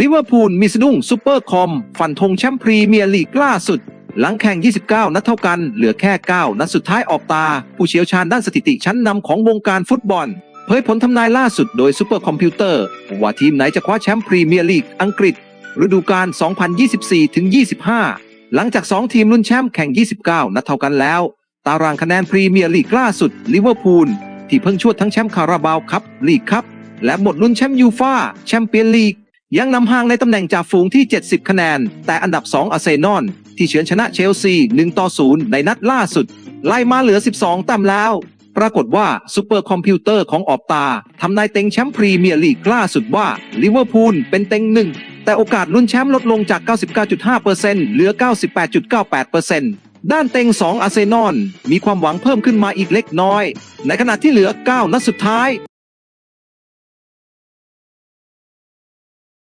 ลิเวอร์พูลมีสะดุ้งซูเปอร์คอม ฟันธงแชมป์พรีเมียร์ลีกล่าสุด หลังแข่ง 29 นัดเท่ากัน เหลือแค่ 9 นัดสุดท้ายออกตา ผู้เชี่ยวชาญด้านสถิติชั้นนำของวงการฟุตบอล เผยผลทำนายล่าสุดโดยซูเปอร์คอมพิวเตอร์ ว่าทีมไหนจะคว้าแชมป์พรีเมียร์ลีกอังกฤษ ฤดูกาล 2024-25 หลังจาก 2 ทีมลุ้นแชมป์แข่ง 29 นัดเท่ากันแล้ว ตารางคะแนนพรีเมียร์ลีกล่าสุดลิเวอร์พูลที่เพิ่งชวดทั้งแชมป์คาราบาวคัพลีกคัพและหมดลุ้นแชมป์ยูฟาแชมเปี้ยนลีก ยังนำห่างในตำแหน่งจ่าฝูงที่ 70 คะแนน แต่อันดับ 2 อาร์เซนอลที่เฉือนชนะเชลซี1ต่อ0ในนัดล่าสุด ไล่มาเหลือ 12แต้มแล้ว ปรากฏว่าซูเปอร์คอมพิวเตอร์ของออบตาทำนายเต็งแชมป์พรีเมียร์ลีกล่าสุดว่าลิเวอร์พูลเป็นเต็งหนึ่งแต่โอกาสลุ้นแชมป์ลดลงจาก 99.5%เหลือ 98.98%ด้านเต็ง 2 อาร์เซนอลมีความหวังเพิ่มขึ้นมาอีกเล็กน้อย ในขณะที่เหลือ 9 นัดสุดท้าย